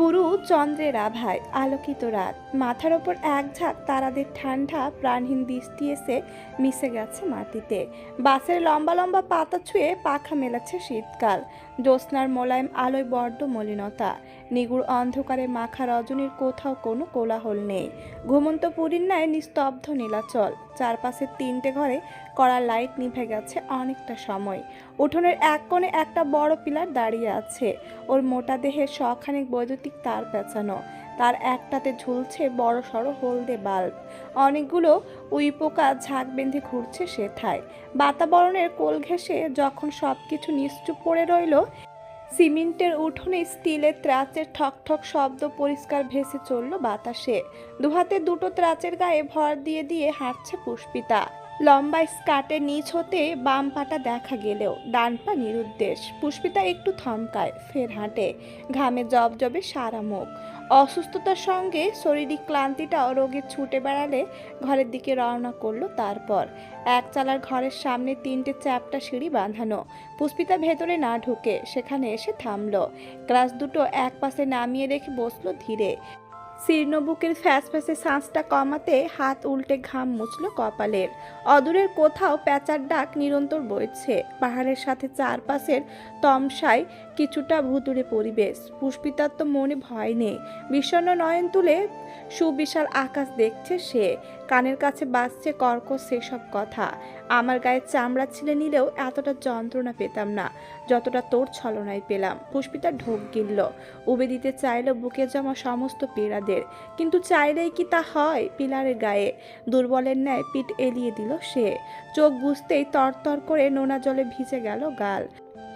পুরু চন্দ্রের আভায় আলোকিত রাত। মাথার ওপর এক ঝাঁক তারাদের ঠান্ডা প্রাণহীন দৃষ্টি এসে মিশে গেছে মাটিতে। বাসের লম্বা লম্বা পাতা ছুঁয়ে পাখা মেলাচ্ছে শীতকাল। জ্যোৎস্নার মোলায়েম আলোয় বড্ড মলিনতা। নিগুড় অন্ধকারে মাখা রজনীর কোথাও কোনো কোলাহল নেই। ঘুমন্ত পুরীর ন্যায় নিস্তব্ধ নীলাচল। চারপাশে তিনটে ঘরে কড়া লাইট নিভে গেছে অনেকটা সময়। উঠোনের এক কোণে একটা বড় পিলার দাঁড়িয়ে আছে। ওর মোটা দেহে শখানেক বৈদ্যুতিক তার পেঁচানো। তার একটাতে ঝুলছে বড় সড়ো হলদে বাল্ব। অনেকগুলো উইপোকা ঝাঁক বেঁধে ঘুরছে সেথায়। বাতাবরণের কোল ঘেঁষে যখন সব কিছু নিশ্চুপ পড়ে রইল সিমেন্টের উঠোনে স্টিলের ত্রাচের ঠকঠক ঠক শব্দ পরিষ্কার ভেসে চলল বাতাসে। দুহাতে দুটো ত্রাচের গায়ে ভর দিয়ে দিয়ে হাঁটছে পুষ্পিতা। লম্বা স্কার্টের নিচ হতে বাম পাটা দেখা গেলেও ডান পা নিরুদ্দেশ। পুষ্পিতা একটু থমকায় ফের হাঁটে। ঘামে জবজবে সারা মুখ। অসুস্থতার সঙ্গে শারীরিক ক্লান্তিটাও রোগীর ছুটে বেড়ালে ঘরের দিকে রওনা করল তারপর। এক চালার ঘরের সামনে তিনটে চ্যাপটা সিঁড়ি বাঁধানো। পুষ্পিতা ভেতরে না ঢুকে সেখানে এসে থামলো। গ্লাস দুটো এক পাশে নামিয়ে রেখে বসল ধীরে। শীর্ণ বুকের ফ্যাস ফ্যাসে শ্বাসটা কমাতে হাত উল্টে ঘাম মুছল কপালের। অদূরের কোথাও প্যাঁচার ডাক নিরন্তর বইছে। পাহাড়ের সাথে চারপাশের তমসায় কিছুটা ভুতুরে পরিবেশ। পুষ্পিতার তো মনে ভয় নেই। বিষণ্ন নয়ন তুলে সুবিশাল আকাশ দেখছে সে। কানের কাছে বাজছে কর্কশ সেসব কথা। আমার গায়ে চামড়া ছিলে নিলেও এতটা যন্ত্রণা পেতাম না, যতটা তোর ছলনায় পেলাম। পুষ্পিতা ঢোক গিলল। উবে দিতে চাইল বুকে জমা সমস্ত পীড়াদের। কিন্তু চাইলেই কি তা হয় পিলারের গায়ে? দুর্বলের ন্যায় পিঠ এলিয়ে দিল সে। চোখ বুঝতেই তরতর করে নোনা জলে ভিজে গেল গাল।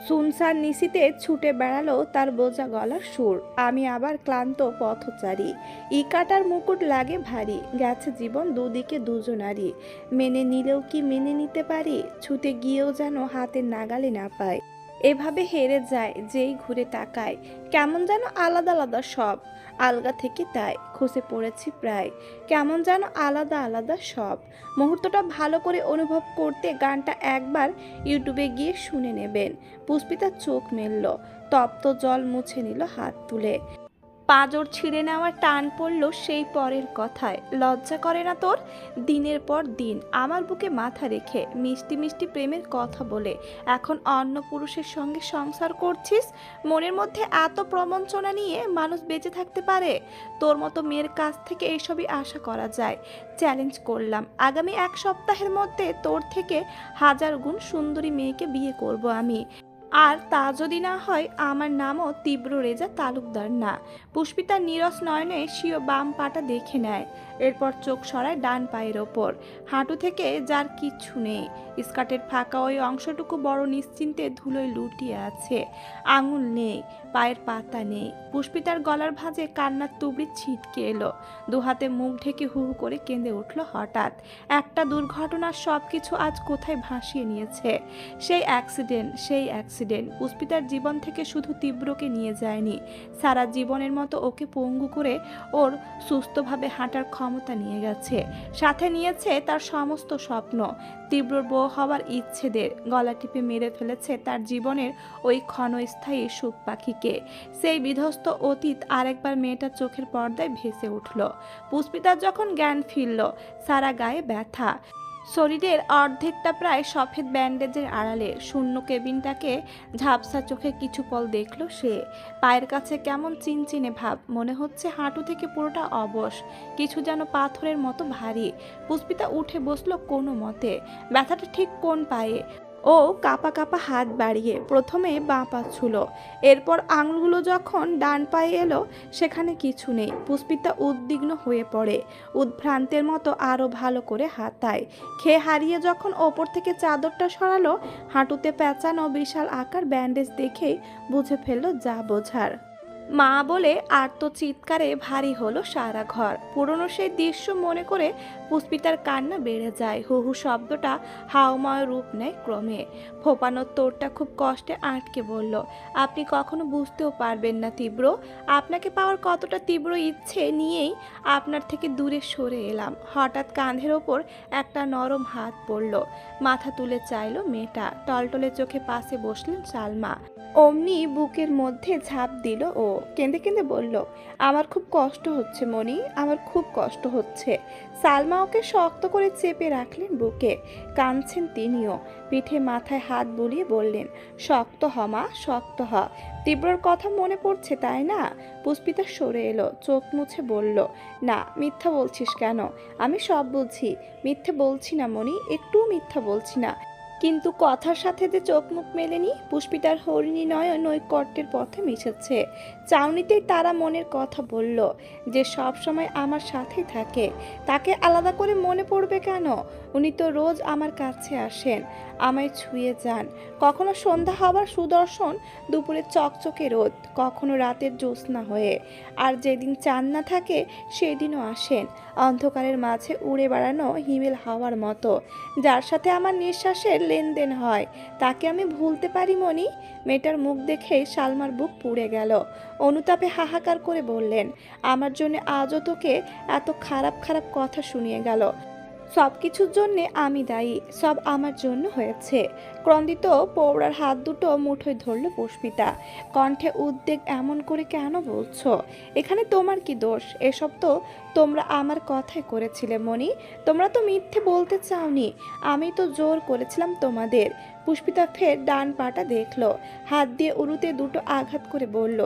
সুনসার নিশিতে ছুটে বেড়ালো তার বোঝা গলার সুর। আমি আবার ক্লান্ত পথচারী। ইকাটার মুকুট লাগে ভারী। গেছে জীবন দুদিকে দুজনারই। মেনে নিলেও কি মেনে নিতে পারি? ছুটে গিয়েও যেন হাতে নাগালে না পায় এভাবে হেরে যায়, যেই ঘুরে তাকায়। কেমন যেন আলাদা আলাদা সব। আলগা থেকে তাই খসে পড়েছি প্রায়। কেমন যেন আলাদা আলাদা সব। মুহূর্তটা ভালো করে অনুভব করতে গানটা একবার ইউটিউবে গিয়ে শুনে নেবেন। পুষ্পিতা চোখ মেলল। তপ্ত জল মুছে নিল হাত তুলে। পাঁজর ছিঁড়ে নেওয়ার টান পড়ল সেই পরের কথায়। লজ্জা করে না তোর? দিনের পর দিন আমার বুকে মাথা রেখে মিষ্টি মিষ্টি প্রেমের কথা বলে, এখন অন্য পুরুষের সঙ্গে সংসার করছিস? মনের মধ্যে এত প্রবঞ্চনা নিয়ে মানুষ বেঁচে থাকতে পারে? তোর মতো মেয়ের কাছ থেকে এসবই আশা করা যায়। চ্যালেঞ্জ করলাম। আগামী এক সপ্তাহের মধ্যে তোর থেকে হাজার গুণ সুন্দরী মেয়েকে বিয়ে করব আমি। আর তা যদি না হয়, আমার নামও তীব্র রেজা তালুকদার না। পুষ্পিতা নিরস নয়নে স্বীয় বাম পাটা দেখে নেয়। এরপর চোখ সরায় ডান পায়ের ওপর। হাঁটু থেকে যার কিচ্ছু নেই। স্কার্টের ফাঁকা ওই অংশটুকু বড় নিশ্চিন্তে ধুলোয় লুটিয়ে আছে। আঙুল নেই। পায়ের পাতা নেই। পুষ্পিতার গলার ভাঁজে কান্নার তুবড়ি ছিটকে এলো। দুহাতে মুখ ঢেকে হু হু করে কেঁদে উঠল হঠাৎ। একটা দুর্ঘটনার সব কিছু আজ কোথায় ভাসিয়ে নিয়েছে? সেই অ্যাক্সিডেন্ট সেই অ্যাক্সিডেন্ট। পুষ্পিতার জীবন থেকে শুধু তীব্রকে নিয়ে যায়নি। সারা জীবনের মতো ওকে পঙ্গু করে ওর সুস্থভাবে হাঁটার ক্ষমতা নিয়ে গেছে। সাথে নিয়েছে তার সমস্ত স্বপ্ন। তীব্রর বউ হওয়ার ইচ্ছেদের গলা টিপে মেরে ফেলেছে তার জীবনের ওই ক্ষণস্থায়ী সুখ পাখিকে। সেই বিধ্বস্ত অতীত আরেকবার মেয়েটার চোখের পর্দায় ভেসে উঠল। পুষ্পিতার যখন জ্ঞান ফিরল, সারা গায়ে ব্যথা। শরীরের অর্ধেকটা প্রায় সফেদ ব্যান্ডেজের আড়ালে শূন্য কেবিনটাকে ঝাপসা চোখে কিছু পল দেখল সে। পায়ের কাছে কেমন চিনচিনে ভাব, মনে হচ্ছে হাঁটু থেকে পুরোটা অবশ, কিছু যেন পাথরের মতো ভারী। পুষ্পিতা উঠে বসল কোনো মতে। ব্যথাটা ঠিক কোন পায়ে? ও কাপা কাপা হাত বাড়িয়ে প্রথমে বাঁ পা ছুল। এরপর আঙুলগুলো যখন ডান পায়ে এলো, সেখানে কিছু নেই। পুষ্পিতা উদ্বিগ্ন হয়ে পড়ে। উদ্ভ্রান্তের মতো আরও ভালো করে হাতায়। খেয়ে হারিয়ে যখন ওপর থেকে চাদরটা সরালো, হাঁটুতে পেঁচানো বিশাল আকার ব্যান্ডেজ দেখেই বুঝে ফেলল যা বোঝার। মা বলে আর্ত চিৎকারে ভারী হলো সারা ঘর। পুরনো সেই দৃশ্য মনে করে পুষ্পিতার কান্না বেড়ে যায়। হু হু শব্দটা হাওমায় রূপ নেয় ক্রমে। ফোপানোর তোরটা খুব কষ্টে আটকে বলল, আপনি কখনো বুঝতেও পারবেন না তীব্র। আপনাকে পাওয়ার কতটা তীব্র ইচ্ছে নিয়েই আপনার থেকে দূরে সরে এলাম। হঠাৎ কাঁধের ওপর একটা নরম হাত পড়ল। মাথা তুলে চাইলো মেয়েটা। টলটলে চোখে পাশে বসলেন সালমা। অমনি বুকের মধ্যে ঝাঁপ দিল ও কেঁদে কেঁদে বলল, আমার খুব কষ্ট হচ্ছে মনি আমার খুব কষ্ট হচ্ছে। সালমা ওকে শক্ত করে চেপে রাখলেন বুকে। কাঁদছেন তিনিও। পিঠে মাথায় হাত বুলিয়ে বললেন, শক্ত হ মা, শক্ত হ। তীব্রর কথা মনে পড়ছে তাই না? পুষ্পিতা সরে এলো, চোখ মুছে বলল, না, মিথ্যা বলছিস কেন? আমি সব বুঝি। মিথ্যে বলছি না মনি একটুও মিথ্যা বলছি না। কিন্তু কথার সাথে যে চোখ মুখ মেলেনি পুষ্পিতার হরিণী নয় নৈকট্যের পথে মিশেছে। চাউনিতেই তারা মনের কথা বলল যে সব সময় আমার সাথে থাকে। তাকে আলাদা করে মনে পড়বে কেন? উনি তো রোজ আমার কাছে আসেন, আমায় ছুঁয়ে যান। কখনো সন্ধ্যা হবার সুদর্শন, দুপুরে চকচকে রোদ, কখনো রাতের জ্যোৎস্না হয়ে। আর যেদিন চান না থাকে, সেদিনও আসেন। অন্ধকারের মাঝে উড়ে বেড়ানো হিমেল হাওয়ার মতো। যার সাথে আমার নিঃশ্বাসের লেনদেন হয়, তাকে আমি ভুলতে পারি মনি? মেয়েটার মুখ দেখেই সালমার বুক পুড়ে গেল। অনুতাপে হাহাকার করে বললেন, আমার জন্য আজও তোকে এত খারাপ খারাপ কথা শুনিয়ে গেল। সব কিছুর জন্যে আমি দায়ী, সব আমার জন্য হয়েছে ক্রন্দিত পৌড়ার হাত দুটো মুঠোয় ধরল পুষ্পিতা। কণ্ঠে উদ্বেগ এমন করে কেন বলছো? এখানে তোমার কি দোষ? এসব তো তোমরা আমার কথাই করেছিলে মনি তোমরা তো মিথ্যে বলতে চাওনি। আমি তো জোর করেছিলাম তোমাদের। পুষ্পিতা ফের ডান পাটা দেখল। হাত দিয়ে উরুতে দুটো আঘাত করে বলল,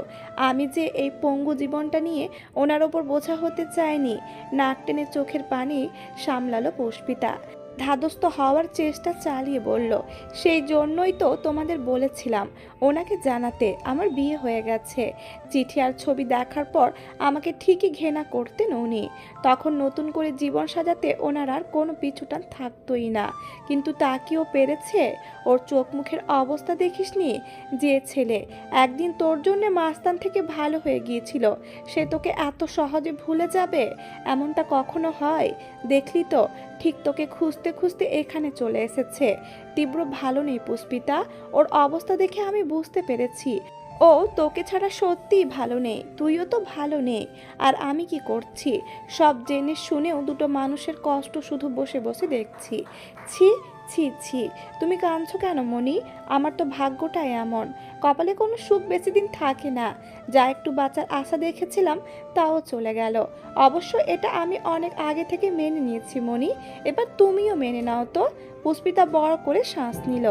আমি যে এই পঙ্গু জীবনটা নিয়ে ওনার ওপর বোঝা হতে চাইনি। নাক টেনে চোখের পানি সামলালো পুষ্পিতা। ধাদস্ত হওয়ার চেষ্টা চালিয়ে বলল, সেই জন্যই তো তোমাদের বলেছিলাম, ওনাকে জানাতে আমার বিয়ে হয়ে গেছে। চিঠি আর ছবি দেখার পর আমাকে ঠিকই ঘেনা করতেন উনি। তখন নতুন করে জীবন সাজাতে ওনার আর কোনো পিছুটান থাকতোই না। কিন্তু তা কি ও পেরেছে? ওর চোখ মুখের অবস্থা দেখিসনি? যে ছেলে, একদিন তোর জন্য মাস্তান থেকে ভালো হয়ে গিয়েছিল, সে তোকে এত সহজে ভুলে যাবে? এমনটা কখনো হয়? দেখলি তো ঠিক তোকে খুঁজতে খুঁজতে এখানে চলে এসেছে। তীব্র ভালো নেই পুষ্পিতা। ওর অবস্থা দেখে আমি বুঝতে পেরেছি। ও তোকে ছাড়া সত্যিই ভালো নেই, তুইও তো ভালো নেই। আর আমি কি করছি? সব জেনে শুনেও দুটো মানুষের কষ্ট শুধু বসে বসে দেখছি। ছি ছি ছি, তুমি কাঁদছো কেন মনি আমার তো ভাগ্যটাই এমন। কপালে কোনো সুখ বেশি দিন থাকে না। যা একটু বাঁচার আশা দেখেছিলাম, তাও চলে গেল। অবশ্য এটা আমি অনেক আগে থেকে মেনে নিয়েছি মনি এবার তুমিও মেনে নাও তো। পুষ্পিতা বড় করে শ্বাস নিল।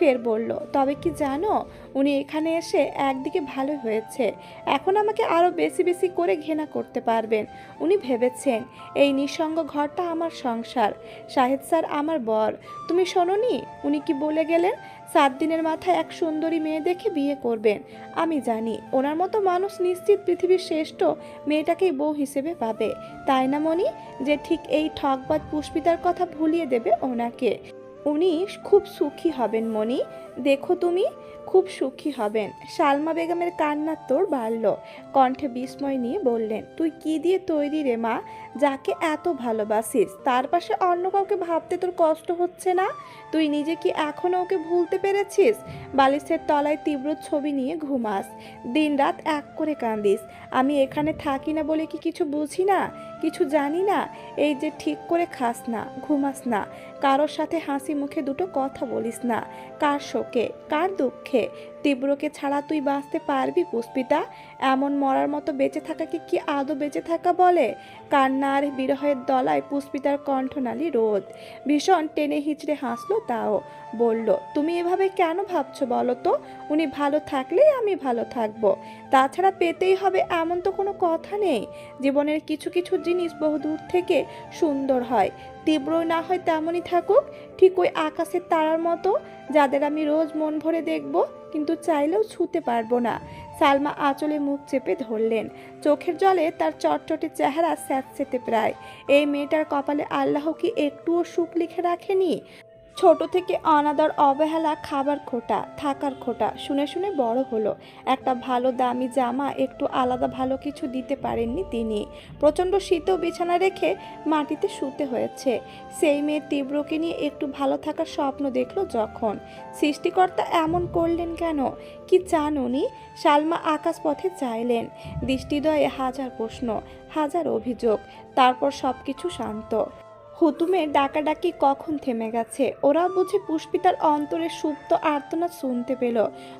ফের বলল, তবে কি জানো, উনি এখানে এসে একদিকে ভালো হয়েছে। এখন আমাকে আরও বেশি বেশি করে ঘেনা করতে পারবেন। উনি ভেবেছেন, এই নিঃসঙ্গ ঘরটা আমার সংসার। শাহেদ স্যার আমার বর। তুমি শোনোনি, উনি কি বলে গেলেন, সাত দিনের মাথায় এক সুন্দরী মেয়ে দেখে বিয়ে করবেন। আমি জানি, ওনার মতো মানুষ নিশ্চিত পৃথিবীর শ্রেষ্ঠ মেয়েটাকেই বউ হিসেবে পাবে। তাই না মনি যে ঠিক এই ঠকবাদ পুষ্পিতার কথা ভুলিয়ে দেবে ওনাকে? উনি খুব সুখী হবেন মনি দেখো তুমি, খুব সুখী হবেন। সালমা বেগমের কান্নার তোর বাড়ল। কণ্ঠে বিস্ময় নিয়ে বললেন, তুই কি দিয়ে তৈরি রে মা? যাকে এত ভালোবাসিস, তার পাশে অন্য কাউকে ভাবতে তোর কষ্ট হচ্ছে না? তুই নিজে কি এখনও ওকে ভুলতে পেরেছিস? বালিশের তলায় তীব্র ছবি নিয়ে ঘুমাস। দিনরাত এক করে কান্দিস। আমি এখানে থাকি না বলে কি কিছু বুঝি না? কিছু জানি না? এই যে ঠিক করে খাস না, ঘুমাস না। কারোর সাথে হাসি মুখে দুটো কথা বলিস না। কার শোকে কার দুঃখে? তীব্রকে ছাড়া তুই বাঁচতে পারবি পুষ্পিতা? এমন মরার মতো বেঁচে থাকাকে কি আদৌ বেঁচে থাকা বলে? কান্নার বিরহের দলায় পুষ্পিতার কণ্ঠনালী রোদ। ভীষণ টেনে হিচড়ে হাসলো তাও। বলল, তুমি এভাবে কেন ভাবছ বলো তো? উনি ভালো থাকলেই আমি ভালো থাকব। তাছাড়া পেতেই হবে এমন তো কোনো কথা নেই। জীবনের কিছু কিছু জিনিস বহু দূর থেকে সুন্দর হয়। তীব্র না হয় তেমনই থাকুক, ঠিক ওই আকাশের তারার মতো, যাদের আমি রোজ মন ভরে দেখব, কিন্তু চাইলেও ছুতে পারব না। সালমা আঁচলে মুখ চেপে ধরলেন। চোখের জলে তার চটচটে চেহারা স্যাঁতসেতে প্রায়। এই মেয়েটার কপালে আল্লাহ কি একটুও সুখ লিখে রাখেনি? ছোট থেকে অনাদর অবহেলা খাবার খোটা, থাকার খোটা শুনে শুনে বড় হলো। একটা ভালো দামি জামা একটু আলাদা ভালো কিছু দিতে পারেননি তিনি। প্রচণ্ড শীতেও বিছানা রেখে মাটিতে শুতে হয়েছে। সেই মেয়ে তীব্রকে নিয়ে একটু ভালো থাকার স্বপ্ন দেখল যখন। সৃষ্টিকর্তা এমন করলেন কেন? কি চান উনি? সালমা আকাশ পথে চাইলেন। দৃষ্টিদয়ে হাজার প্রশ্ন, হাজার অভিযোগ, তারপর সব কিছু শান্ত। হুতুমের ডাকাডাকি কখন থেমে গেছে? ওরা বুঝে পুষ্পিতার অন্তরে সুপ্ত আর্তনা শুনতে পেল।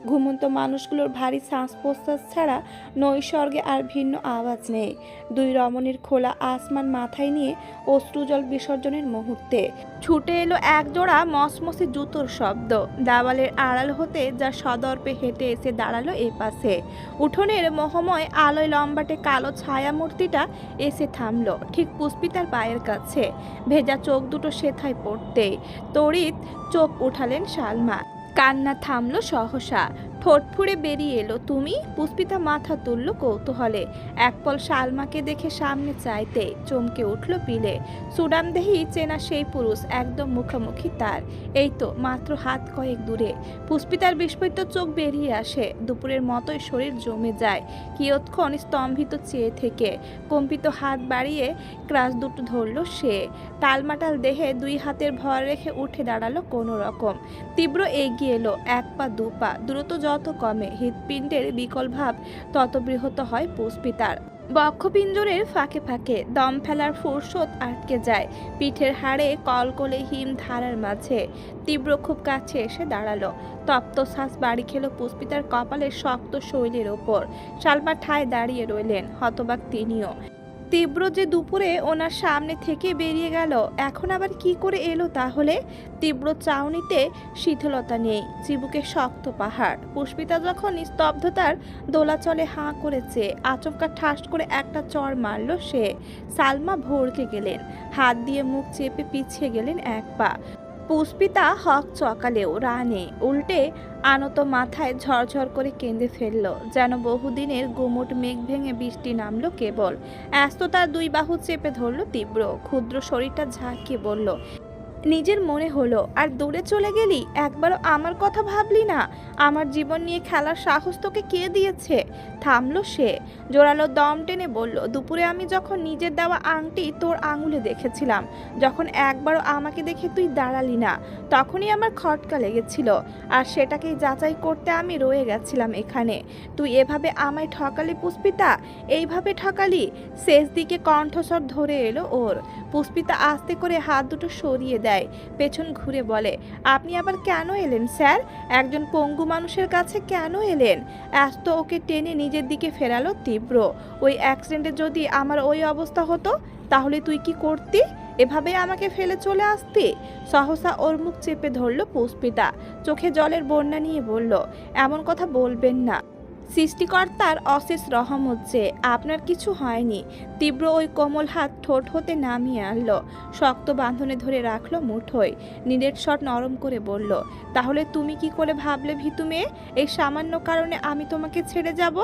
ঘুমন্ত মানুষগুলোর ভারী শ্বাস প্রশ্বাস ছাড়া নৈসর্গে আর ভিন্ন আওয়াজ নেই। দুই রমণীর খোলা আসমান মাথায় নিয়ে অশ্রুজল বিসর্জনের মুহূর্তে। ছুটে এলো একজোড়া মসমসে জুতোর শব্দ। দেওয়ালের আড়াল হতে যা সদর্পে হেঁটে এসে দাঁড়াল এ পাশে। উঠোনের মোহময় আলোয় লম্বাটে কালো ছায়া মূর্তিটা এসে থামলো, ঠিক পুষ্পিতার পায়ের কাছে। ভেজা চোখ দুটো সেথায় পড়তে তড়িৎ চোখ উঠালেন সালমা কান্না থামলো সহসা। ঠোঁট ফুঁড়ে বেরিয়ে এলো। তুমি? পুষ্পিতা মাথা তুলল কৌতূহলে। একপল শালমাকে দেখে সামনে চাইতে চমকে উঠল পিলে। সুডাম দেহি চেনা সেই পুরুষ একদম মুখোমুখি তার। এই তো, মাত্র হাত কয়েক দূরে। পুষ্পিতার বিস্মিত চোখ বেরিয়ে আসে। দুপুরের মতোই শরীর জমে যায়। কিয়ৎক্ষণ স্তম্ভিত চেয়ে থেকে কম্পিত হাত বাড়িয়ে ক্রাশ দুটো ধরল সে। টালমাটাল দেহে দুই হাতের ভর রেখে উঠে দাঁড়াল কোনো রকম। তীব্র এগিয়ে এলো, এক পা, দু পা। দ্রুত যত কমে হৃৎপিণ্ডের বিকল ভাব, তত বৃহৎ হয় পুষ্পিতার। বক্ষপিঞ্জরের ফাঁকে ফাঁকে দম ফেলার ফুরসত আটকে যায়। পিঠের হাড়ে কলকলে হিম ধারার মাঝে। তীব্র খুব কাছে এসে দাঁড়াল। তপ্ত শ্বাস বাড়ি খেল পুষ্পিতার কপালের শক্ত শৈলীর ওপর। সালমা ঠায় দাঁড়িয়ে রইলেন হতবাক তিনিও। তীব্র যে দুপুরে ওনার সামনে থেকে বেরিয়ে গেল, এখন আবার কি করে এলো তাহলে? তীব্র চাউনিতে শীতলতা নেই, চিবুকে শক্ত পাহাড়। পুষ্পিতা যখন স্তব্ধতার দোলাচলে হাঁ করেছে, আচমকা ঠাস করে একটা চড় মারল সে। সালমা ভরকে গেলেন, হাত দিয়ে মুখ চেপে পিছিয়ে গেলেন এক পা। পুষ্পিতা হক চকালেও রানে উল্টে আনত মাথায় ঝরঝর করে কেঁদে ফেলল, যেন বহুদিনের গুমট মেঘ ভেঙে বৃষ্টি নামল কেবল। এস্ত তার দুই বাহু চেপে ধরল তীব্র, ক্ষুদ্র শরীরটা ঝাঁকিয়ে বলল নিজের মনে হলো, আর দূরে চলে গেলি? একবারও আমার কথা ভাবলি না? আমার জীবন নিয়ে খেলার সাহস তোকে কে দিয়েছে? থামলো সে। জোরালো দম টেনে বলল, দুপুরে আমি যখন নিজের দেওয়া আংটি তোর আঙুলে দেখেছিলাম, যখন একবারও আমাকে দেখে তুই দাঁড়ালি না, তখনই আমার খটকা লেগেছিল, আর সেটাকেই যাচাই করতে আমি রয়ে গেছিলাম এখানে। তুই এভাবে আমায় ঠকালি পুষ্পিতা? এইভাবে ঠকালি? শেষ দিকে কণ্ঠস্বর ধরে এলো ওর। পুষ্পিতা আস্তে করে হাত দুটো সরিয়ে দেয়, পেছন ঘুরে বলে, আপনি আবার কেন এলেন স্যার? একজন পঙ্গু মানুষের কাছে কেন এলেন? এত ওকে টেনে নিজের দিকে ফেরালো তীব্র। ওই অ্যাক্সিডেন্টে যদি আমার ওই অবস্থা হতো, তাহলে তুই কি করতি? এভাবে আমাকে ফেলে চলে আসতি? সহসা ওর মুখ চেপে ধরলো পুষ্পিতা। চোখে জলের বন্যা নিয়ে বলল, এমন কথা বলবেন না। সৃষ্টিকর্তার অশেষ রহম হচ্ছে। আপনার কিছু হয়নি। তীব্র ওই কোমল হাত ঠোঁট হতে নামিয়ে আনলো। শক্ত বাঁধনে ধরে রাখল মুঠোয়। নীলের শট নরম করে বলল, তাহলে তুমি কি করে ভাবলে ভিতু মেয়ে? এই সামান্য কারণে আমি তোমাকে ছেড়ে যাব?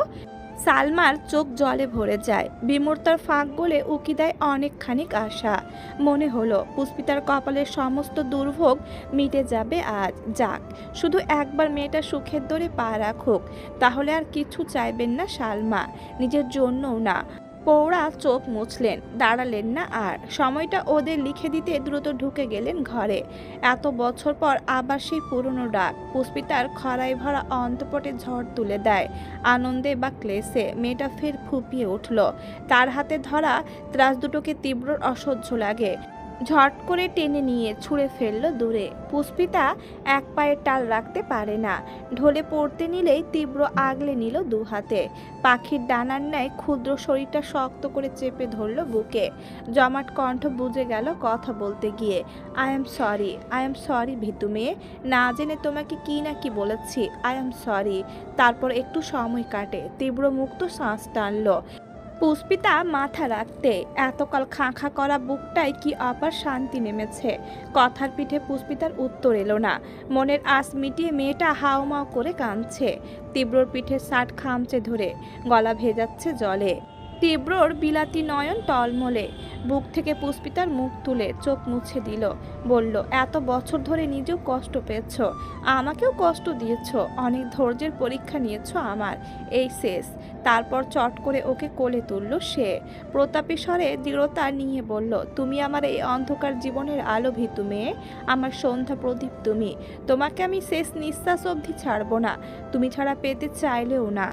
সালমার চোখ জলে ভরে যায়। বিমূর্তার ফাঁক গলে উকি দেয় অনেকখানিক আশা। মনে হলো, পুষ্পিতার কপালের সমস্ত দুর্ভোগ মিটে যাবে আজ। যাক, শুধু একবার মেয়েটা সুখের দরে পা রাখুক, তাহলে আর কিছু চাইবেন না সালমা। নিজের জন্যও না। পৌড়া চোখ মুছলেন। দাঁড়ালেন না আর। সময়টা ওদের লিখে দিতে দ্রুত ঢুকে গেলেন ঘরে। এত বছর পর আবার সেই পুরনো ডাক। পুষ্পিতার খরায় ভরা অন্তপটে ঝড় তুলে দেয়। আনন্দে বা ক্লেশে মেয়েটা ফের ফুপিয়ে উঠল। তার হাতে ধরা ত্রাস দুটোকে তীব্র অসহ্য লাগে। ঝট করে টেনে নিয়ে ছুঁড়ে ফেলল দূরে। পুষ্পিতা এক পায়ের টাল রাখতে পারে না। ঢলে পড়তে নিলেই তীব্র আগলে নিল দু হাতে। পাখির ডানার ন্যায় ক্ষুদ্র শরীরটা শক্ত করে চেপে ধরল বুকে। জমাট কণ্ঠ বুঝে গেল কথা বলতে গিয়ে। I am sorry I am sorry ভিতু মেয়ে। না জেনে তোমাকে কি না কি বলেছি আই এম সরি তারপর একটু সময় কাটে। তীব্র মুক্ত শ্বাস টানলো। পুষ্পিতা মাথা রাখতে, এতকাল খাঁখা করা বুকটায় কি অপার শান্তি নেমেছে? কথার পিঠে পুষ্পিতার উত্তর এলো না। মনের আশ মিটিয়ে মেয়েটা হাউমাউ করে কাঁদছে। তীব্রর পিঠে শার্ট খামচে ধরে, গলা ভেজাচ্ছে জলে। তীব্রর বিলাতি নয়ন টলমলে। বুক থেকে পুষ্পিতার মুখ তুলে চোখ মুছে দিল। বলল, এত বছর ধরে নিজেও কষ্ট পেয়েছ। আমাকেও কষ্ট দিয়েছ। অনেক ধৈর্যের পরীক্ষা নিয়েছ আমার। এই শেষ। তারপর চট করে ওকে কোলে তুলল সে। প্রতাপী স্বরে দৃঢ়তা নিয়ে বলল, তুমি আমার এই অন্ধকার জীবনের আলো ভিতু মেয়ে। আমার সন্ধ্যা প্রদীপ তুমি। তোমাকে আমি শেষ নিঃশ্বাস অবধি ছাড়বো না। তুমি ছাড়া পেতে চাইলেও না।